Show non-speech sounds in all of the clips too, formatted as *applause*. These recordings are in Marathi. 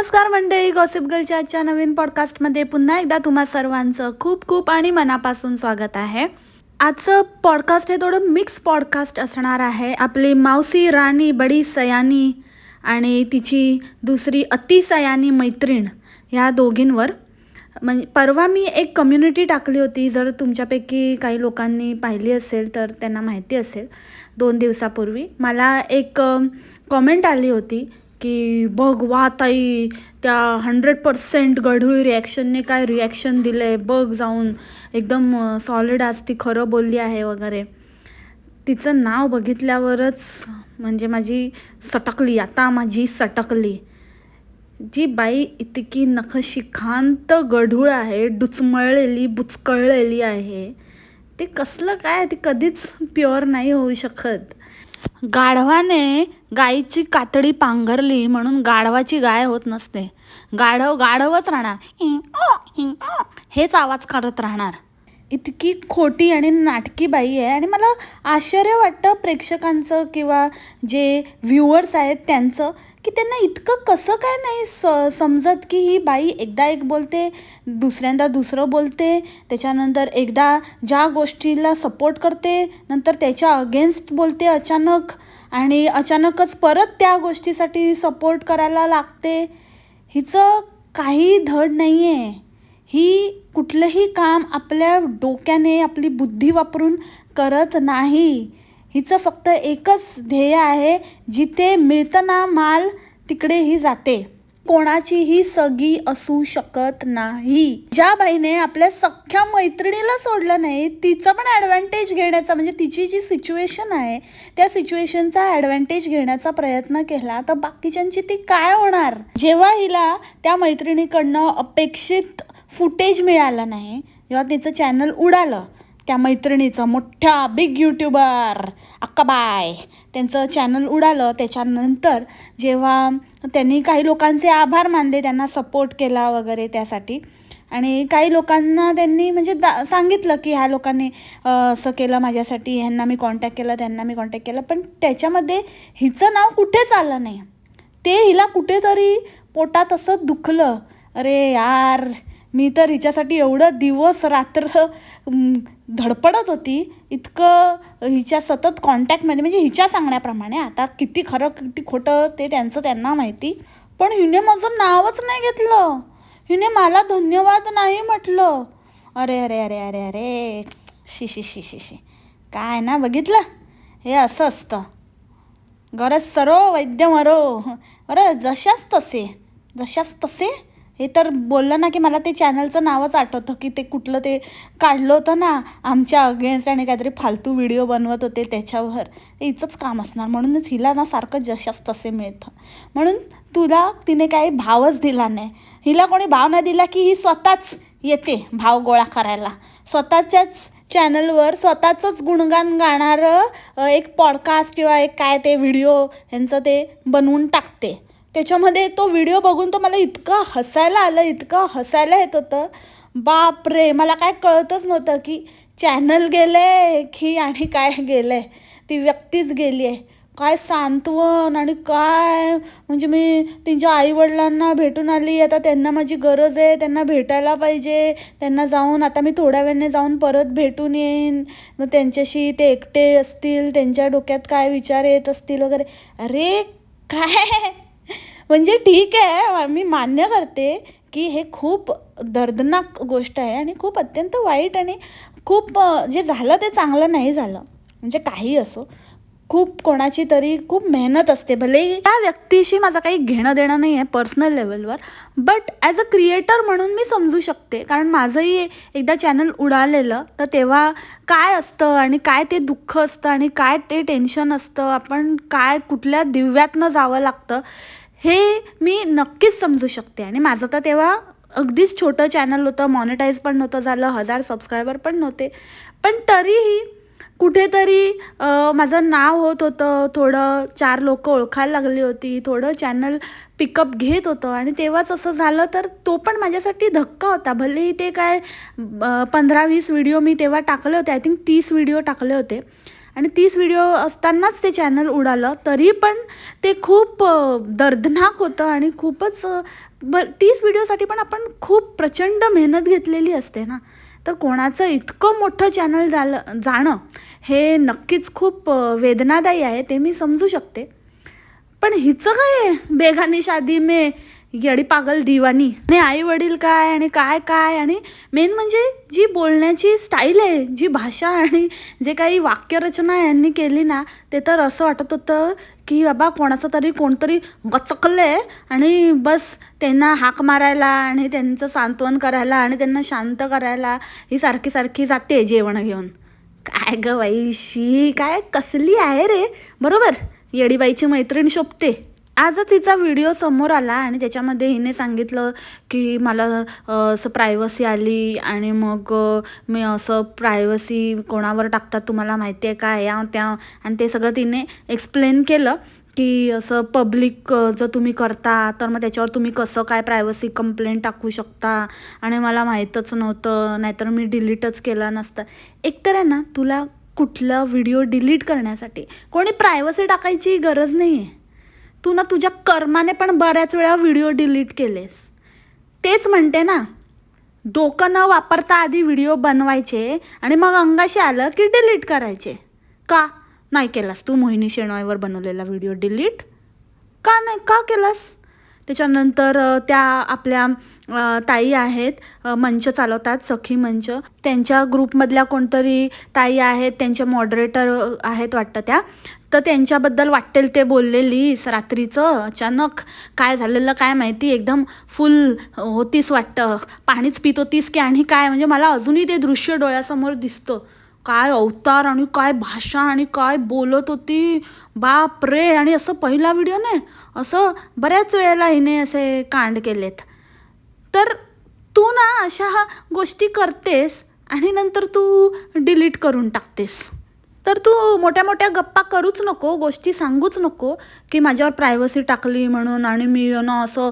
नमस्कार मंडळी गॉसिप गर्लच्या आजच्या नवीन पॉडकास्टमध्ये पुन्हा एकदा तुम्हा सर्वांचं खूप खूप आणि मनापासून स्वागत आहे. आजचं पॉडकास्ट हे थोडं मिक्स पॉडकास्ट असणार आहे. आपली मावसी राणी बडी सयानी आणि तिची दुसरी अतिसयानी मैत्रीण ह्या दोघींवर. म्हणजे परवा मी एक कम्युनिटी टाकली होती. जर तुमच्यापैकी काही लोकांनी पाहिली असेल तर त्यांना माहिती असेल. दोन दिवसापूर्वी. मला एक कॉमेंट आली होती. की बघ वा ताई त्या हंड्रेड पर्सेंट गढूळ रिॲक्शनने काय रिॲक्शन दिलं आहे बघ जाऊन. एकदम सॉलिड आज ती खरं बोलली आहे वगैरे. तिचं नाव बघितल्यावरच म्हणजे माझी सटकली आता माझी सटकली. जी बाई इतकी नखशिखांत गढूळ आहे डुचमळलेली बुचकळलेली आहे. ते कसलं काय ती कधीच प्युअर नाही होऊ शकत. गाढवाने गायीची कातडी पांघरली म्हणून गाढवाची गाय होत नसते. गाढव गाढवच राहणार. हि, हेच आवाज करत राहणार. इतकी खोटी आणि नाटकी बाई आहे आणि मला आश्चर्य वाटतं प्रेक्षकांचं किंवा जे व्ह्युअर्स आहेत त्यांचं. की त्यांना इतकं कसं काय नाही स समजत की ही बाई एकदा एक बोलते दुसऱ्यांदा दुसरं बोलते त्याच्यानंतर एकदा ज्या गोष्टीला सपोर्ट करते नंतर त्याच्या अगेन्स्ट बोलते अचानक आणि अचानकच परत त्या गोष्टीसाठी सपोर्ट करायला लागते. हिचं काही धड नाही आहे ही कुठलंही काम आपल्या डोक्याने आपली बुद्धी वापरून करत नाही. हिचं फक्त एकच ध्येय आहे जिथे मिळताना माल तिकडे ही जाते. कोणाचीही सगी असू शकत नाही. ज्या बाईने आपल्या सख्ख्या मैत्रिणीला सोडलं नाही तिचं पण ॲडव्हान्टेज घेण्याचा म्हणजे तिची जी सिच्युएशन आहे त्या सिच्युएशनचा ॲडव्हान्टेज घेण्याचा प्रयत्न केला. तर बाकीच्यांची ती काय होणार? जेव्हा हिला त्या मैत्रिणीकडनं अपेक्षित फुटेज मिळालं नाही जेव्हा तिचं चॅनल उडालं त्या मैत्रिणीचं मोठ्या बिग यूट्यूबर अक्काबाय त्यांचं चॅनल उडालं. त्याच्यानंतर जेव्हा त्यांनी काही लोकांचे आभार मानले त्यांना सपोर्ट केला वगैरे त्यासाठी. आणि काही लोकांना त्यांनी म्हणजे दा सांगितलं की ह्या लोकांनी असं केलं माझ्यासाठी ह्यांना मी कॉन्टॅक्ट केलं त्यांना मी कॉन्टॅक्ट केलं. पण त्याच्यामध्ये हिचं नाव कुठेच आलं नाही. ते हिला कुठेतरी पोटात असं दुखलं. अरे यार मी तर हिच्यासाठी एवढं दिवस रात्र धडपडत होती. इतकं हिच्या सतत कॉन्टॅक्टमध्ये म्हणजे हिच्या सांगण्याप्रमाणे आता किती खरं किती खोटं ते त्यांचं त्यांना माहिती. पण हिने माझं नावच नाही घेतलं. हिने मला धन्यवाद नाही म्हटलं. अरे अरे अरे अरे अरे शी शी शी शी शी. काय ना बघितलं? हे असं असतं. गरज सरो वैद्य मरो. बरं जशाच तसे जशाच तसे हे तर बोललं ना की मला ते चॅनलचं नावच आठवतं की ते कुठलं ते काढलं होतं ना आमच्या अगेन्स्ट आणि काहीतरी फालतू व्हिडिओ बनवत होते त्याच्यावर. हिचंच काम असणार. म्हणूनच हिला ना सारखं जशास तसे मिळतं. म्हणून तुला तिने काही भावच दिला नाही. हिला कोणी भाव नाही दिला की ही स्वतःच येते भाव गोळा करायला. स्वतःच्याच चॅनलवर स्वतःचंच गुणगान गाणारं एक पॉडकास्ट किंवा एक काय ते व्हिडिओ ह्यांचं ते बनवून टाकते. त्याच्यामध्ये तो व्हिडिओ बघून तर मला इतकं हसायला आलं इतकं हसायला येत होतं. बाप रे मला काय कळतच नव्हतं की चॅनल गेले की आणि काय गेलं. आहे ती व्यक्तीच गेली आहे. काय सांत्वन आणि काय? म्हणजे मी त्यांच्या आईवडिलांना भेटून आली आता त्यांना माझी गरज आहे. त्यांना भेटायला पाहिजे. त्यांना जाऊन आता मी थोड्या वेळाने जाऊन परत भेटून येईन. मग त्यांच्याशी ते एकटे असतील त्यांच्या डोक्यात काय विचार येत असतील वगैरे. अरे काय? म्हणजे ठीक आहे मी मान्य करते की हे खूप दर्दनाक गोष्ट आहे आणि खूप अत्यंत वाईट आणि खूप जे झालं ते चांगलं नाही झालं. म्हणजे काही असो. खूप कोणाची तरी खूप मेहनत असते. भले त्या व्यक्तीशी माझं काही घेणं देणं नाही आहे पर्सनल लेवलवर बट ॲज अ क्रिएटर म्हणून मी समजू शकते. कारण माझंही एकदा चॅनल उडालेलं तर तेव्हा काय असतं आणि काय ते दुःख असतं आणि काय ते टेन्शन असतं. आपण काय कुठल्या दिव्यातनं जावं लागतं. हे मी नक्कीच समजू शकते. आणि माझं तर तेव्हा अगदीच छोटं चॅनल होतं मॉनिटाईज पण नव्हतं झालं हजार सबस्क्रायबर पण नव्हते. पण तरीही कुठेतरी माझं नाव होत होतं थोडं चार लोक ओळखायला लागली होती थोडं चॅनल पिकअप घेत होतं. आणि तेव्हाच असं झालं तर तो पण माझ्यासाठी धक्का होता. भलेही ते काय पंधरा वीस व्हिडिओ मी तेव्हा टाकले होते आय थिंक तीस व्हिडिओ टाकले होते. आणि तीस व्हिडिओ असतानाच ते चॅनल उडालं. तरी पण ते खूप दर्दनाक होतं आणि खूपच ब तीस व्हिडिओसाठी पण आपण खूप प्रचंड मेहनत घेतलेली असते ना. तर कोणाचं इतकं मोठं चॅनल झालं जाणं हे नक्कीच खूप वेदनादायी आहे ते मी समजू शकते. पण हिचं काय आहे? बेगानी शादी मे येडी पागल दिवानी. आणि आई वडील काय आणि काय काय आणि मेन म्हणजे जी बोलण्याची स्टाईल आहे जी भाषा आणि जे काही वाक्यरचना यांनी केली ना ते तर असं वाटत होतं की बाबा कोणाचं तरी कोणतरी गचकलं आणि बस त्यांना हाक मारायला आणि त्यांचं सांत्वन करायला आणि त्यांना शांत करायला ही सारखी सारखी जाते जेवण घेऊन. काय ग बाई शी काय कसली आहे रे? बरोबर? येडीबाईची मैत्रीण शोभते. आजच हिचा व्हिडिओ समोर आला आणि त्याच्यामध्ये हिने सांगितलं की मला असं प्रायव्हसी आली आणि मग मी असं प्रायव्हसी कोणावर टाकतात तुम्हाला माहिती आहे का? या त्या आणि ते सगळं तिने एक्सप्लेन केलं की असं पब्लिक जर तुम्ही करता तर मग त्याच्यावर तुम्ही कसं काय प्रायव्हसी कंप्लेंट टाकू शकता? आणि मला माहीतच नव्हतं नाहीतर मी डिलीटच केला नसतं. एकतर आहे ना तुला कुठला व्हिडिओ डिलीट करण्यासाठी कोणी प्रायव्हसी टाकायची गरज नाही आहे तू ना तुझ्या कर्माने पण बऱ्याच वेळा व्हिडिओ डिलीट केलेस. तेच म्हणते ना डोकं न वापरता आधी व्हिडिओ बनवायचे आणि मग अंगाशी आलं की डिलीट करायचे. का? नाही केलास तू मोहिनी शेणॉयवर बनवलेला व्हिडिओ डिलीट? का नाही? का केलास? त्याच्यानंतर त्या आपल्या ताई आहेत मंच चालवतात सखी मंच. त्यांच्या ग्रुपमधल्या कोणतरी ताई आहेत त्यांच्या मॉडरेटर आहेत वाटतं त्या. तर त्यांच्याबद्दल वाटेल ते बोललेलीस रात्रीचं. अचानक काय झालेलं काय माहिती? एकदम फुल होतीस वाटतं. पाणीच पित होतीस की आणि काय? म्हणजे मला अजूनही ते दृश्य डोळ्यासमोर दिसतं. काय अवतार आणि काय भाषा आणि काय बोलत होती? बाप रे! आणि असं पहिला व्हिडिओ नाही असं बऱ्याच वेळेला हिने असे कांड केलेत. तर तू ना अशा गोष्टी करतेस आणि नंतर तू डिलीट करून टाकतेस. तर तू मोठ्या मोठ्या गप्पा करूच नको गोष्टी सांगूच नको की माझ्यावर प्रायव्हसी टाकली म्हणून आणि मी ना असं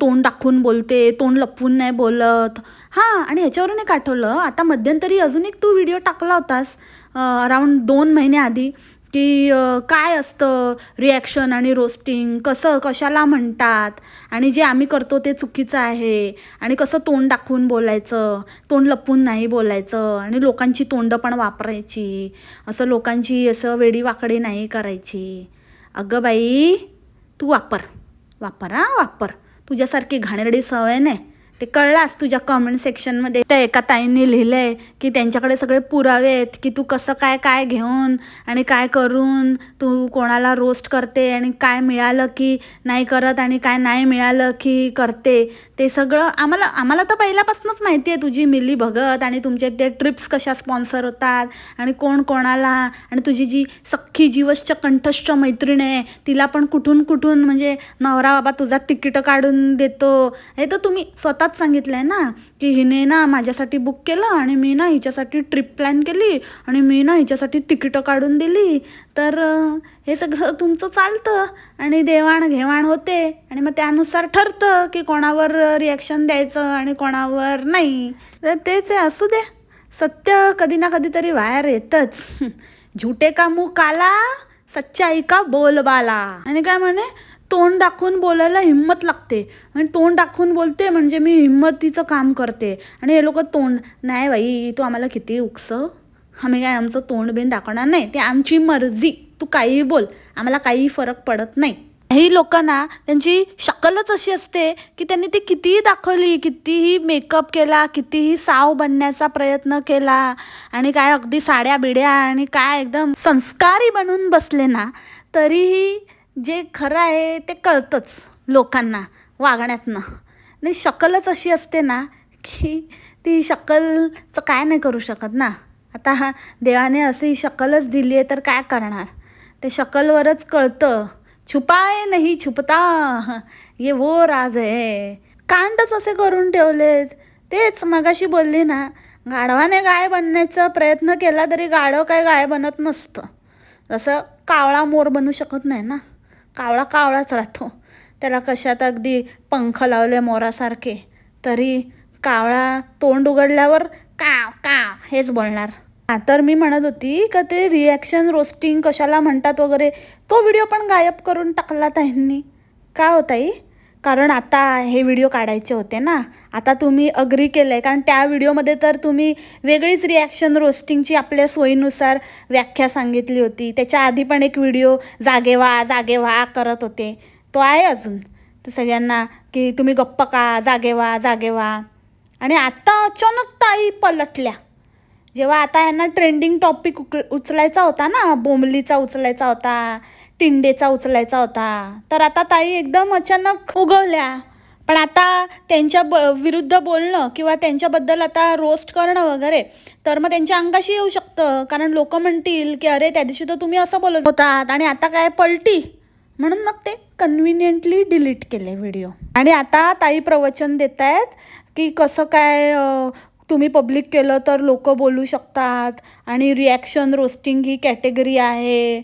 तोंड दाखवून बोलते तोंड लपवून नाही बोलत. हां आणि ह्याच्यावरून एक आठवलं आता मध्यंतरी अजून एक तू व्हिडिओ टाकला होतास अराऊंड दोन महिने आधी. की काय असतं रिॲक्शन आणि रोस्टिंग कसं कशाला म्हणतात? आणि जे आम्ही करतो ते चुकीचं आहे. आणि कसं तोंड दाखवून बोलायचं? तोंड लपवून नाही बोलायचं. आणि लोकांची तोंडं पण वापरायची. असं लोकांची असं वेडी वाकडी नाही करायची. अगं बाई तू वापर. वापर हां वापर. तुझ्यासारखी घाणेरडी सवय नाही. ते कळलास तुझ्या कमेंट सेक्शनमध्ये त्या एका ताईंनी लिहिलंय की त्यांच्याकडे सगळे पुरावे आहेत की तू कसं काय काय घेऊन आणि काय करून तू कोणाला रोस्ट करते आणि काय मिळालं की नाही करत आणि काय नाही मिळालं की करते. ते सगळं आम्हाला आम्हाला तर पहिल्यापासूनच माहिती आहे तुझी मिली भगत आणि तुमचे ते ट्रिप्स कशा स्पॉन्सर होतात आणि कोण कोणाला आणि तुझी जी सख्खी जीवसच्या कंठस्थ मैत्रीण आहे तिला पण कुठून कुठून म्हणजे नवरा बाबा तुझा तिकीट काढून देतो. हे तर तुम्ही स्वतः स्वतःच सांगितलं आहे ना की हिने ना माझ्यासाठी बुक केलं आणि मी ना हिच्यासाठी ट्रिप प्लॅन केली आणि मी ना हिच्यासाठी तिकीटं काढून दिली. तर हे सगळं तुमचं चालतं आणि देवाणघेवाण होते आणि मग त्यानुसार ठरतं की कोणावर रिॲक्शन द्यायचं आणि कोणावर नाही. तर तेच आहे असू दे. सत्य कधी ना कधीतरी बाहेर येतच. *laughs* झुटे का मुख काला सच्चाई का बोलबाला. आणि काय म्हणे? तोंड दाखवून बोलायला हिंमत लागते. आणि तोंड दाखवून बोलते म्हणजे मी हिंमतीचं काम करते. आणि हे लोक तोंड नाही बाई तू आम्हाला किती उकसव आम्ही काय आमचं तोंड बिन दाखवणार नाही. ते आमची मर्जी. तू काहीही बोल. आम्हाला काहीही फरक पडत नाही. काही लोकांना त्यांची शकलच अशी असते की त्यांनी ती कितीही दाखवली कितीही मेकअप केला कितीही साव बनण्याचा प्रयत्न केला आणि काय अगदी साड्या बिड्या आणि काय एकदम संस्कारी बनून बसले ना तरीही जे खरं आहे ते कळतंच लोकांना वागण्यातनं. आणि शकलच अशी असते ना की ती शकलचं काय नाही करू शकत ना. आता हा देवाने अशी शकलच दिली आहे तर काय करणार? ते शकलवरच कळतं. छुपाय नाही छुपता. ये वो राज आहे कांडच असे करून ठेवलेत. तेच मगाशी बोलली ना गाढवाने गाय बनण्याचा प्रयत्न केला तरी गाढव काय गाय बनत नसतं. जसं कावळा मोर बनू शकत नाही ना. कावळा कावळाच राहतो. त्याला कशात अगदी पंख लावले मोरासारखे. तरी कावळा तोंड उघडल्यावर काव काव हेच बोलणार. हा तर मी म्हणत होती का ते रिॲक्शन रोस्टिंग कशाला म्हणतात वगैरे तो व्हिडिओ पण गायब करून टाकला ताईंनी. का होताई कारण आता हे व्हिडिओ काढायचे होते ना. आता तुम्ही अग्री केलं आहे कारण त्या व्हिडिओमध्ये तर तुम्ही वेगळीच रिॲक्शन रोस्टिंगची आपल्या सोयीनुसार व्याख्या सांगितली होती. त्याच्या आधी पण एक व्हिडिओ जागे व्हा जागे व्हा करत होते. तो आहे अजून. तर सगळ्यांना की तुम्ही गप्प का जागे व्हा जागे व्हा. आणि आता अचानक ताई पलटल्या. जेव्हा आता यांना ट्रेंडिंग टॉपिक उक उचलायचा होता ना बोंबलीचा उचलायचा होता. टिंडेचा उचलायचा होता. तर आता ताई एकदम अचानक उगवल्या. पण आता त्यांच्या ब विरुद्ध बोलणं किंवा त्यांच्याबद्दल आता रोस्ट करणं वगैरे तर मग त्यांच्या अंगाशी येऊ शकतं. कारण लोक म्हणतील की अरे त्या दिवशी तर तुम्ही असं बोलत होतात आणि आता काय पलटी. म्हणून मग ते कन्व्हिनियंटली डिलीट केले व्हिडिओ आणि आता ताई प्रवचन देत आहेत की कसं काय तुम्ही पब्लिक केलं तर लोक बोलू शकतात. आणि रिॲक्शन रोस्टिंग ही कॅटेगरी आहे.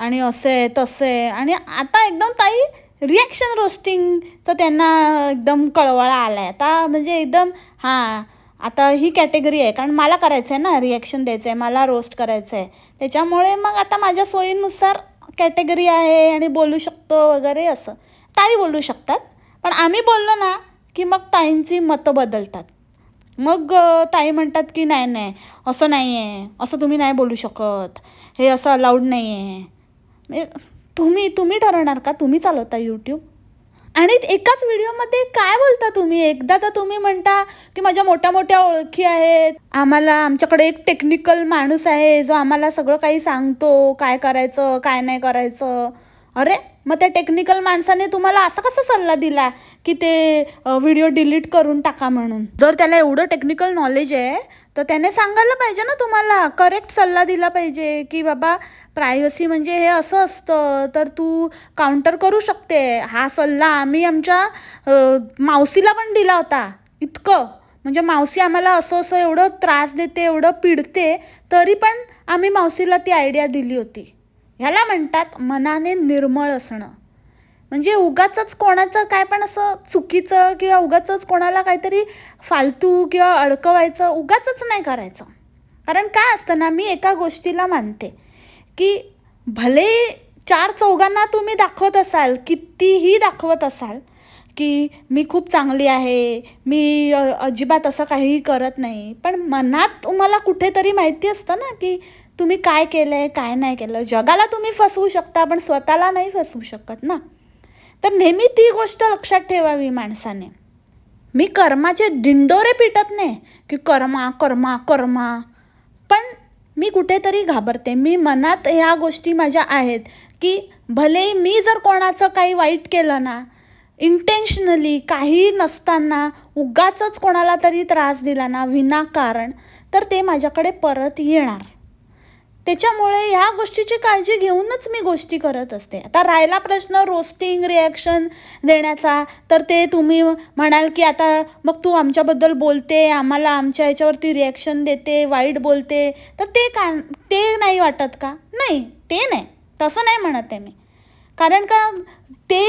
आणि असं आहे तसं. आहे आणि आता एकदम ताई रिॲक्शन रोस्टिंगचं त्यांना एकदम कळवळा आला आहे आता म्हणजे एकदम हां आता ही कॅटेगरी आहे. कारण मला करायचं आहे ना रिॲक्शन द्यायचं आहे मला रोस्ट करायचं आहे त्याच्यामुळे मग आता माझ्या सोयीनुसार कॅटेगरी आहे आणि बोलू शकतो वगैरे असं. ताई बोलू शकतात. पण आम्ही बोललो ना की मग ताईंची मतं बदलतात. मग ताई म्हणतात की नाही नाही असं नाही आहे असं तुम्ही नाही बोलू शकत. हे असं अलाउड नाही आहे तुम्ही तुम्ही ठरवणार का? तुम्ही चालवता यूट्यूब आणि एकाच व्हिडिओमध्ये काय बोलता तुम्ही? एकदा तर तुम्ही म्हणता की माझ्या मोठ्या मोठ्या ओळखी आहेत. आम्हाला आमच्याकडे एक टेक्निकल माणूस आहे जो आम्हाला सगळं काही सांगतो काय करायचं काय नाही करायचं. अरे मग त्या टेक्निकल माणसाने तुम्हाला असा कसा सल्ला दिला की ते व्हिडिओ डिलीट करून टाका म्हणून? जर त्याला एवढं टेक्निकल नॉलेज आहे तर त्याने सांगायला पाहिजे ना तुम्हाला. करेक्ट सल्ला दिला पाहिजे की बाबा प्रायव्हसी म्हणजे हे असं असतं तर तू काउंटर करू शकते. हा सल्ला आम्ही आमच्या मावसीला मावशीला पण दिला होता. इतकं. म्हणजे मावशी आम्हाला असं असं एवढं त्रास देते एवढं पिडते तरी पण आम्ही मावशीला ती आयडिया दिली होती. ह्याला म्हणतात मनाने निर्मळ असणं. म्हणजे उगाचंच कोणाचं काय पण असं चुकीचं किंवा उगाचंच कोणाला काहीतरी फालतू किंवा अडकवायचं उगाचंच नाही करायचं. कारण काय असतं ना मी एका गोष्टीला मानते की भले चार चौघांना तुम्ही दाखवत असाल कितीही दाखवत असाल की मी खूप चांगली आहे मी अजिबात असं काहीही करत नाही पण मनात तुम्हाला कुठेतरी माहिती असतं ना की तुम्ही काय केलं आहे काय नाही केलं? जगाला तुम्ही फसवू शकता पण स्वतःला नाही फसवू शकत ना. तर नेहमी ती गोष्ट लक्षात ठेवावी माणसाने. मी कर्माचे दिंडोरे पिटत नाही की कर्मा कर्मा कर्मा. पण मी कुठेतरी घाबरते. मी मनात ह्या गोष्टी माझ्या आहेत की भले मी जर कोणाचं काही वाईट केलं ना इंटेन्शनली काही नसताना उगाचच कोणाला तरी त्रास दिला ना विनाकारण तर ते माझ्याकडे परत येणार. त्याच्यामुळे ह्या गोष्टीची काळजी घेऊनच मी गोष्टी करत असते. आता राहिला प्रश्न रोस्टिंग रिॲक्शन देण्याचा तर ते तुम्ही म्हणाल की आता मग तू आमच्याबद्दल बोलते आम्हाला आमच्या ह्याच्यावरती रिॲक्शन देते वाईट बोलते तर ते का ते नाही वाटत का? नाही ते नाही. तसं नाही म्हणत आहे मी. कारण का ते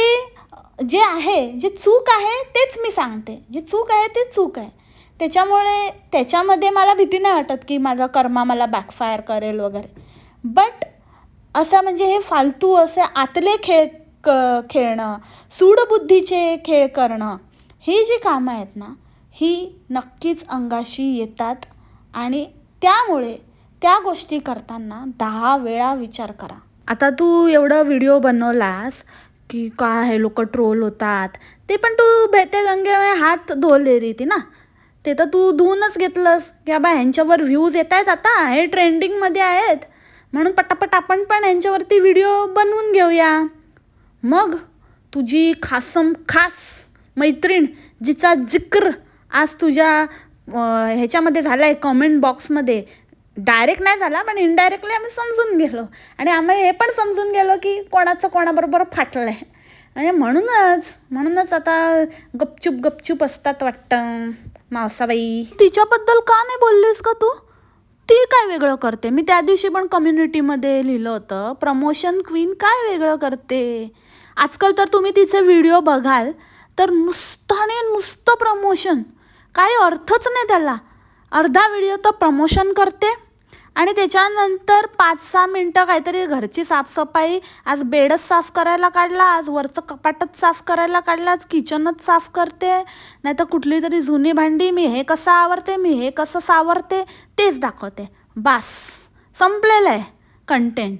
जे आहे जे चूक आहे तेच मी सांगते. जे चूक आहे ते चूक आहे. त्याच्यामुळे त्याच्यामध्ये मला भीती नाही वाटत की माझा कर्मा मला बॅकफायर करेल वगैरे. बट असं म्हणजे हे फालतू असे आतले खेळ क खेळणं सूडबुद्धीचे खेळ करणं ही जी कामं आहेत ना ही नक्कीच अंगाशी येतात आणि त्यामुळे त्या गोष्टी करताना दहा वेळा विचार करा. आता तू एवढं व्हिडिओ बनवलास की का हे लोक ट्रोल होतात ते पण तू बेते गंगेमुळे हात धुवले ती ना? ते तर तू धुवूनच घेतलंस. की बाबा ह्यांच्यावर व्ह्यूज येत आहेत आता हे ट्रेंडिंगमध्ये आहेत. म्हणून पटापट आपण पण ह्यांच्यावरती व्हिडिओ बनवून घेऊया. मग तुझी खासम खास मैत्रीण जिचा जिक्र आज तुझ्या ह्याच्यामध्ये झाला आहे कमेंट बॉक्समध्ये डायरेक्ट नाही झाला पण इनडायरेक्टली आम्ही समजून गेलो. आणि आम्ही हे पण समजून गेलो की कोणाचं कोणाबरोबर फाटलं आहे आणि म्हणूनच म्हणूनच आता गपचूप गपचूप असतात वाटतं. मावसाबाई. तिच्याबद्दल का नाही बोललीस का तू? ती काय वेगळं करते? मी त्या दिवशी पण कम्युनिटीमध्ये लिहिलं होतं प्रमोशन क्वीन काय वेगळं करते? आजकाल तर तुम्ही तिचे व्हिडिओ बघाल तर नुसतं आणि नुसतं प्रमोशन काही अर्थच नाही त्याला. अर्धा व्हिडिओ तर प्रमोशन करते. आणि त्याच्यानंतर पाच सहा मिनटं काहीतरी घरची साफसफाई आज बेडच साफ करायला काढला आज वरचं कपाटच साफ करायला काढला आज किचनच साफ करते नाही तर कुठली तरी जुनी भांडी मी हे कसं आवरते मी हे कसं सावरते तेच दाखवते. बास. संपलेलं आहे कंटेंट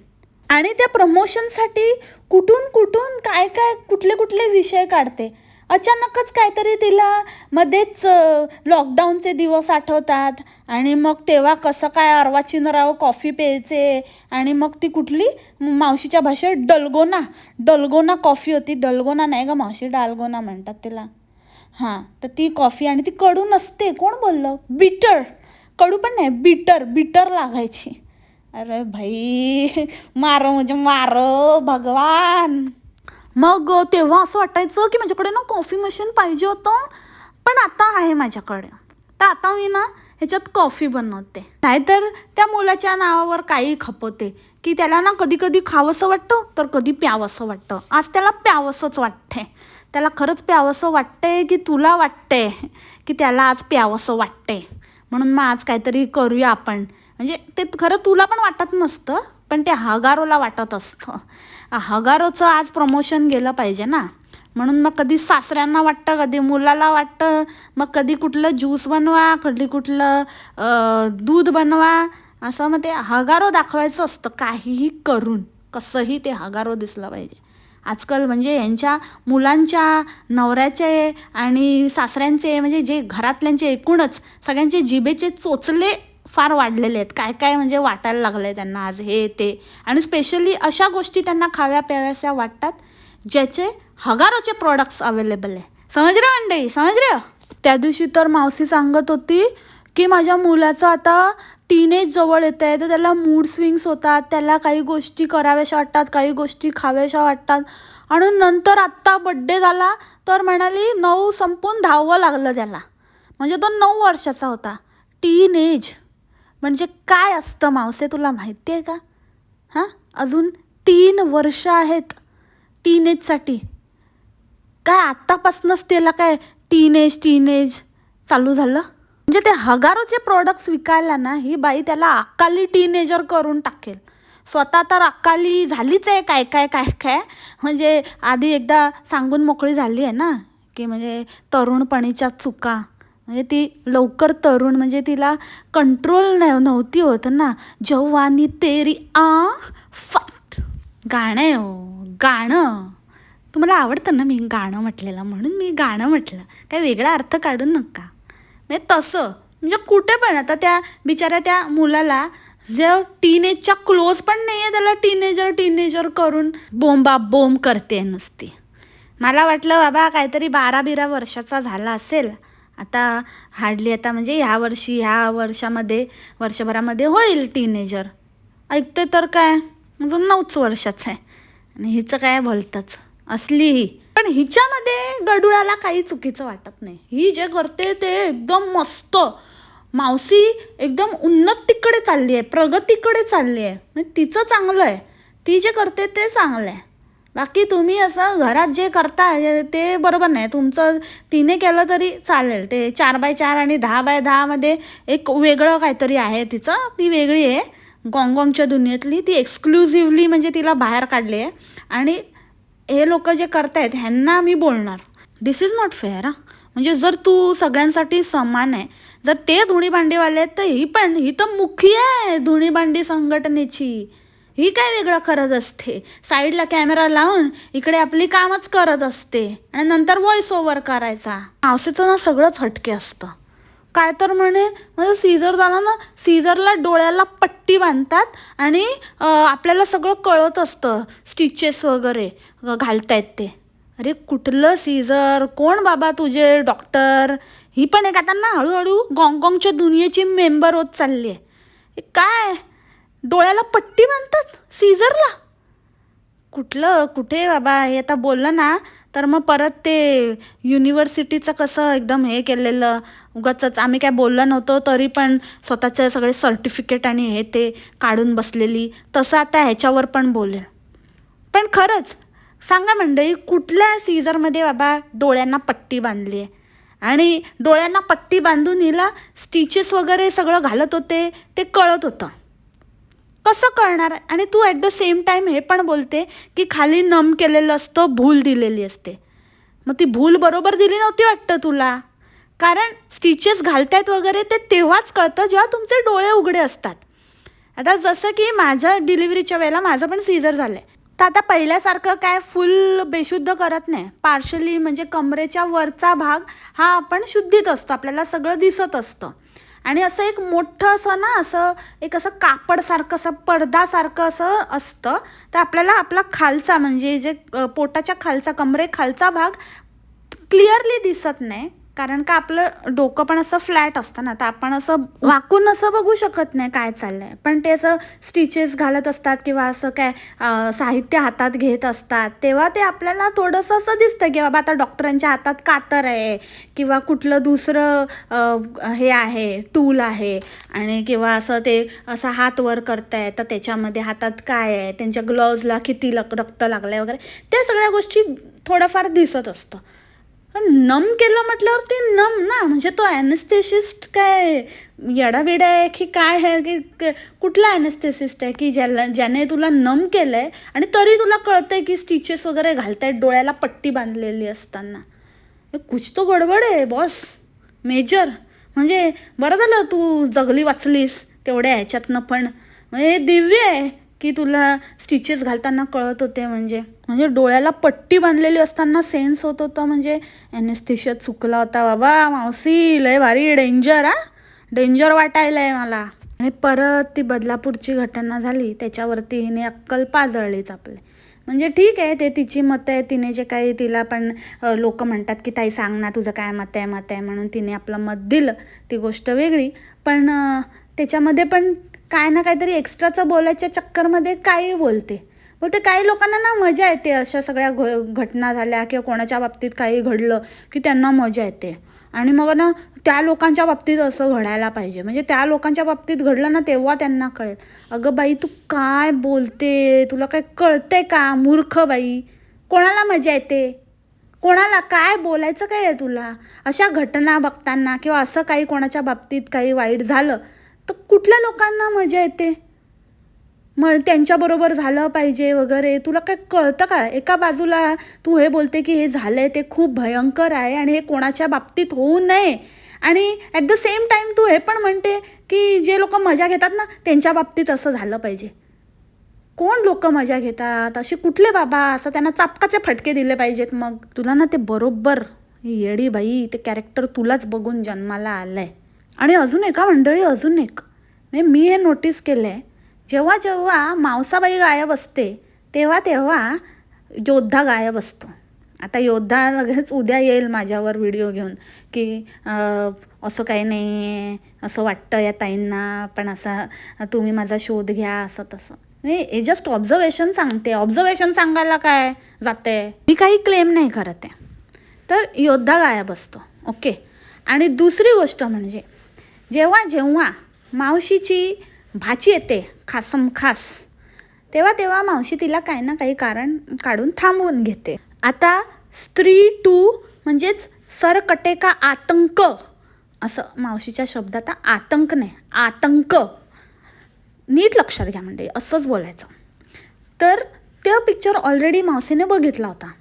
आणि त्या प्रमोशनसाठी कुठून कुठून काय काय कुठले कुठले विषय काढते? अचानकच काहीतरी तिला मध्येच लॉकडाऊनचे दिवस आठवतात. आणि मग तेव्हा कसं काय अर्वाचीनराव कॉफी प्यायचे आणि मग ती कुठली? मावशीच्या भाषेत डलगोना. डलगोना कॉफी होती. डलगोना नाही का मावशी डालगोना म्हणतात तिला. हां तर ती कॉफी आणि ती कडू नसते. कोण बोललं? बिटर कडू पण नाही बिटर बिटर लागायची. अरे भाई मार म्हणजे मार भगवान. मग तेव्हा असं वाटायचं की माझ्याकडे ना कॉफी मशीन पाहिजे होतं. पण आता आहे माझ्याकडे. तर आता मी ना ह्याच्यात कॉफी बनवते. नाहीतर त्या मुलाच्या नावावर काही खपवते की त्याला ना कधी कधी खावंसं वाटतं तर कधी प्यावंसं वाटतं. आज त्याला प्यावंसंच वाटते. त्याला खरंच प्यावंसं वाटतंय की तुला वाटतंय की त्याला आज प्यावंसं वाटतंय म्हणून मग आज काहीतरी करूया आपण. म्हणजे ते खरं तुला पण वाटत नसतं. पण ते हगारोला वाटत असतं. हगारोचं आज प्रमोशन गेलं पाहिजे ना. म्हणून मग कधी सासऱ्यांना वाटतं कधी मुलाला वाटतं मग कधी कुठलं ज्यूस बनवा कधी कुठलं दूध बनवा असं मग ते हगारो दाखवायचं असतं काहीही करून. कसंही ते हगारो दिसलं पाहिजे. आजकाल म्हणजे यांच्या मुलांच्या नवऱ्याचे आणि सासऱ्यांचे म्हणजे जे घरातल्यांचे एकूणच सगळ्यांचे जिभेचे चोचले फार वाढलेले आहेत. काय काय म्हणजे वाटायला लागलं आहे त्यांना आज हे ते. आणि स्पेशली अशा गोष्टी त्यांना खाव्या प्याव्याशा वाटतात ज्याचे हगारोचे प्रोडक्ट्स अवेलेबल आहे. समजलं मंडळी रे? त्या दिवशी तर मावशी सांगत होती की माझ्या मुलाचं आता टीनेज जवळ येत आहे तर त्याला मूड स्विंग्स होतात त्याला काही गोष्टी कराव्याशा वाटतात काही गोष्टी खाव्याशा वाटतात. आणि नंतर आत्ता बड्डे झाला तर म्हणाली नऊ संपून धावं लागलं त्याला. म्हणजे तो नऊ वर्षाचा होता. टीन एज म्हणजे काय असतं मावसे तुला माहिती आहे का? हां? अजून तीन वर्ष आहेत टीनेजसाठी काय आत्तापासूनच त्याला काय टीनेज टीनेज चालू झालं? म्हणजे ते हगारोचे प्रोडक्ट्स विकायला ना ही बाई त्याला अकाली टीनेजर करून टाकेल. स्वतः तर अकाली झालीच आहे काय काय काय काय. म्हणजे आधी एकदा सांगून मोकळी झाली आहे ना की म्हणजे तरुणपणीच्या चुका. म्हणजे ती लवकर तरुण म्हणजे तिला कंट्रोल नाही नव्हती होत ना. जवानी तेरी आ फाट. गाणं आहे हो गाणं. तुम्हाला आवडतं ना मी गाणं म्हटलेलं? म्हणून मी गाणं म्हटलं. काय वेगळा अर्थ काढू नका. म्हणजे तसं. म्हणजे कुठे पण आता त्या बिचाऱ्या त्या मुलाला जे टीनेजच्या क्लोज पण नाही आहे त्याला टीनेजर टीनेजर करून बोंबा बोंब करते नुसती. मला वाटलं बाबा काहीतरी बारा बिरा वर्षाचा झाला असेल. आता हार्डली आता म्हणजे ह्या वर्षी ह्या वर्षामध्ये वर्षभरामध्ये होईल टीनेजर ऐकते तर काय? अजून नऊच वर्षाचं आहे. आणि हिचं काय भलतंच असली ही पण हिच्यामध्ये गडुळाला काही चुकीचं वाटत नाही. ही जे करते ते एकदम मस्त. मावशी एकदम उन्नतीकडे चालली आहे प्रगतीकडे चालली आहे. म्हणजे तिचं चांगलं आहे. ती जे करते ते चांगलं आहे. बाकी तुम्ही असं घरात जे करता ते बरोबर नाही. तुमचं तिने केलं तरी चालेल. ते चार बाय चार आणि दहा बाय दहामध्ये एक वेगळं काहीतरी आहे तिचं. ती वेगळी आहे. गॉंगॉंगच्या दुनियेतली. ती एक्सक्लुझिव्हली म्हणजे तिला बाहेर काढली आहे. आणि हे लोक जे करतायत ह्यांना मी बोलणार. दिस इज नॉट फेअर हां. म्हणजे जर तू सगळ्यांसाठी समान आहे जर ते धुणी भांडीवाले आहेत तर ही पण ही तर मुखी आहे धुणी भांडी संघटनेची. ही काय वेगळं करत असते? साईडला कॅमेरा लावून इकडे आपली कामच करत असते आणि नंतर व्हॉइस ओव्हर करायचा. मावसेचं ना सगळंच हटके असतं. काय तर म्हणे माझं सीझर झाला ना सीझरला डोळ्याला पट्टी बांधतात आणि आपल्याला सगळं कळत असतं स्टिचेस वगैरे घालतायत ते. अरे कुठलं सीझर? कोण बाबा तुझे? डॉक्टर? ही पण एक आता ना हळूहळू गॉंगकॉंगच्या दुनियेची मेंबर होत चालली आहे काय? डोळ्याला पट्टी बांधतात सीझरला. कुठलं कुठे बाबा हे आता बोललं ना तर मग परत ते युनिव्हर्सिटीचं कसं एकदम हे केलेलं उगाच आम्ही काय बोललं नव्हतो तरी पण स्वतःचे सगळे सर्टिफिकेट आणि हे ते काढून बसलेली. तसं आता ह्याच्यावर पण बोलेल. पण खरंच सांगा मंडळी कुठल्या सीझरमध्ये बाबा डोळ्यांना पट्टी बांधली आहे? आणि डोळ्यांना पट्टी बांधून हिला स्टिचेस वगैरे सगळं घालत होते ते कळत होतं. कसं कळणार आणि तू ॲट द सेम टाईम हे पण बोलते की खाली नम केलेलं असतं भूल दिलेली असते. मग ती भूल बरोबर दिली नव्हती वाटतं तुला? कारण स्टिचेस घालतायत वगैरे ते तेव्हाच कळतं जेव्हा तुमचे डोळे उघडे असतात. आता जसं की माझ्या डिलिव्हरीच्या वेळेला माझं पण सीझर झालं आहे तर आता पहिल्यासारखं काय फुल बेशुद्ध करत नाही. पार्शली म्हणजे कमरेच्या वरचा भाग हा आपण शुद्धीत असतो. आपल्याला सगळं दिसत असतं. आणि असं एक मोठं असं ना असं एक असं कापडसारखं असं पडदासारखं असं असतं. तर आपल्याला आपला खालचा म्हणजे जे पोटाच्या खालचा कमरे खालचा भाग क्लिअरली दिसत नाही. कारण का आपलं डोकं पण असं फ्लॅट असतं ना तर आपण असं वाकून असं बघू शकत नाही काय चाललंय. पण ते असं स्टिचेस घालत असतात किंवा असं काय साहित्य हातात घेत असतात तेव्हा ते आपल्याला थोडंसं असं दिसतं की बाबा आता डॉक्टरांच्या हातात कातर आहे किंवा कुठलं दुसरं हे आहे टूल आहे आणि किंवा असं ते असं हात वर करताय तर त्याच्यामध्ये हातात काय आहे त्यांच्या ग्लोव्जला किती लक रक्त लागलं आहे वगैरे त्या सगळ्या गोष्टी थोडंफार दिसत असतं. नम केलं म्हटल्यावर ते नम ना. म्हणजे तो ॲनेस्थेसिस्ट काय येडाबिडा आहे की काय आहे की कुठला ॲनेस्थेसिस्ट आहे की ज्याला ज्याने तुला नम केलं आहे आणि तरी तुला कळतं आहे की स्टिचेस वगैरे घालतायत डोळ्याला पट्टी बांधलेली असताना. कुछ तो गडबड आहे बॉस मेजर म्हणजे बरं झालं तू जगली वाचलीस तेवढ्या ह्याच्यातनं पण. म्हणजे हे दिव्य आहे. की तुला स्टिचेस घालताना कळत होते म्हणजे? म्हणजे डोळ्याला पट्टी बांधलेली असताना सेन्स होत होतं म्हणजे ॲनेस्थेशिया चुकला होता बाबा मावसी लय भारी डेंजर हा. डेंजर वाटायला आहे मला. आणि परत ती बदलापूरची घटना झाली. त्याच्यावरती हिने अक्कल पाजळलीच आपले. म्हणजे ठीक आहे ते तिची मतं आहे तिने जे काही तिला पण लोक म्हणतात की ताई सांग ना तुझं काय मत आहे मत आहे. म्हणून तिने आपलं मत दिलं. ती गोष्ट वेगळी. पण त्याच्यामध्ये पण काय ना काहीतरी एक्स्ट्राचं बोलायच्या चक्करमध्ये काही बोलते. बोलते काही लोकांना ना मजा येते अशा सगळ्या घ घटना झाल्या किंवा कोणाच्या बाबतीत काही घडलं की त्यांना मजा येते. आणि मग ना त्या लोकांच्या बाबतीत असं घडायला पाहिजे. म्हणजे त्या लोकांच्या बाबतीत घडलं ना तेव्हा त्यांना कळेल. अगं बाई तू काय बोलते? तुला काय कळते का? मूर्ख बाई. कोणाला मजा येते? कोणाला काय बोलायचं काय आहे तुला? अशा घटना बघताना किंवा असं काही कोणाच्या बाबतीत काही वाईट झालं तर कुठल्या लोकांना मजा येते? मग त्यांच्याबरोबर झालं पाहिजे वगैरे. तुला काय कळतं का? एका बाजूला तू हे बोलते की हे झालं आहे ते खूप भयंकर आहे आणि हे कोणाच्या बाबतीत होऊ नये. आणि ॲट द सेम टाईम तू हे पण म्हणते की जे लोक मजा घेतात ना त्यांच्या बाबतीत असं झालं पाहिजे. कोण लोक मजा घेतात? असे कुठले बाबा? असं त्यांना चापकाचे फटके दिले पाहिजेत मग. तुला ना ते बरोबर येडी बाई ते कॅरेक्टर तुलाच बघून जन्माला आलं आहे आणि अजून एका मंडळी अजून एक. म्हणजे मी हे नोटीस केलं आहे जेव्हा जेव्हा मावसाबाई गायब असते तेव्हा तेव्हा योद्धा गायब असतो. आता योद्धा लगेच उद्या येईल माझ्यावर व्हिडिओ घेऊन की असं काही नाही आहे असं वाटतं या ताईंना पण असा तुम्ही माझा शोध घ्या असं तसं. मी हे जस्ट ऑब्झर्वेशन सांगते. ऑब्झर्वेशन सांगायला काय जाते? मी काही क्लेम नाही करत आहे. तर योद्धा गायब असतो. ओके आणि दुसरी गोष्ट म्हणजे जेव्हा जेव्हा मावशीची भाची येते खासम खास तेव्हा तेव्हा मावशी तिला काही ना काही कारण काढून थांबवून घेते. आता स्त्री टू म्हणजेच सरकटे का आतंक असं मावशीच्या शब्दात आतंक नाही आतंक. नीट लक्षात घ्या म्हणजे असंच बोलायचं. तर तो पिक्चर ऑलरेडी मावशीने बघितला होता.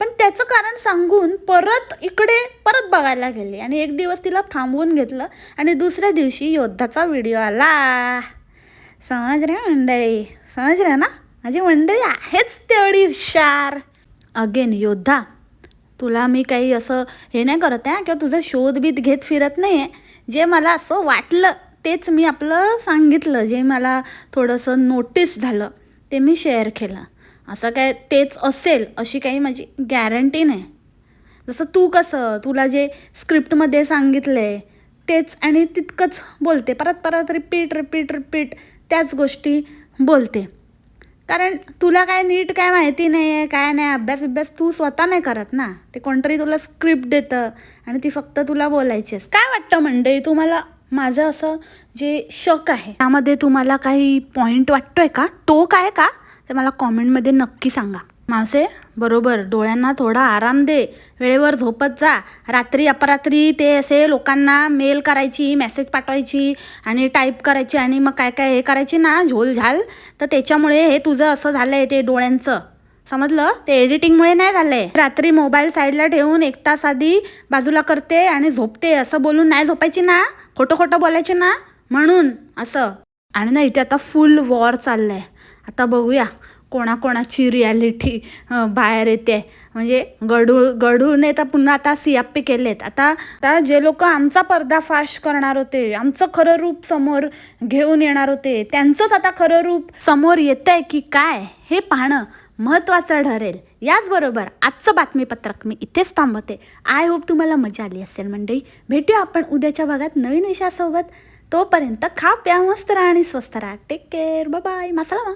पण त्याचं कारण सांगून परत इकडे परत बघायला गेले. आणि एक दिवस तिला थांबवून घेतलं आणि दुसऱ्या दिवशी योद्धाचा व्हिडिओ आला. समज रे मंडळी समज रे ना? माझी मंडळी आहेच तेवढी हुशार. अगेन योद्धा तुला मी काही असं हे नाही करत आहे किंवा तुझं शोध बीत घेत फिरत नाही आहे जे मला असं वाटलं तेच मी आपलं सांगितलं. जे मला थोडंसं नोटीस झालं ते मी शेअर केलं. असं काय तेच असेल अशी काही माझी गॅरंटी नाही. जसं तू कसं तुला जे स्क्रिप्टमध्ये सांगितलं आहे तेच आणि तितकंच बोलते. परत परत रिपीट रिपीट रिपीट त्याच गोष्टी बोलते. कारण तुला काय नीट काय माहिती नाही आहे काय नाही अभ्यास अभ्यास तू स्वतः नाही करत ना. ते कोणतरी तुला स्क्रिप्ट देतं आणि ती फक्त तुला बोलायची आहेस काय वाटतं मंडळी तुम्हाला माझं असं जे शक आहे त्यामध्ये तुम्हाला काही पॉईंट वाटतोय का? टोक आहे का? ते मला कॉमेंटमध्ये नक्की सांगा. मावसे बरोबर डोळ्यांना थोडा आराम दे. वेळेवर झोपत जा. रात्री अपरात्री ते असे लोकांना मेल करायची मेसेज पाठवायची आणि टाईप करायची आणि मग काय काय हे करायची ना झोल झाल तर त्याच्यामुळे हे तुझं असं झालं आहे ते डोळ्यांचं. समजलं? ते एडिटिंगमुळे नाही झालंय. रात्री मोबाईल साईडला ठेवून एक तास आधी बाजूला करते आणि झोपते. असं बोलून नाही झोपायची ना? खोटं खोटं बोलायचे ना? म्हणून असं. आणि ना इथे आता फुल वॉर चाललंय. आता बघूया कोणाकोणाची रियालिटी बाहेर येते. म्हणजे गढूळ गढूळने तर पुन्हा आता सियाप्पी केलेत. आता आता जे लोक आमचा पर्दाफाश करणार होते आमचं खरं रूप समोर घेऊन येणार होते त्यांचंच आता खरं रूप समोर येतंय की काय हे पाहणं महत्त्वाचं ठरेल. याचबरोबर आजचं बातमीपत्रक मी इथेच थांबवते. आय होप तुम्हाला मजा आली असेल मंडळी. भेटूया आपण उद्याच्या भागात नवीन विषयासोबत. तोपर्यंत खा प्या मस्त राहा आणि स्वस्त राहा. टेक केअर बाय मसाला मा.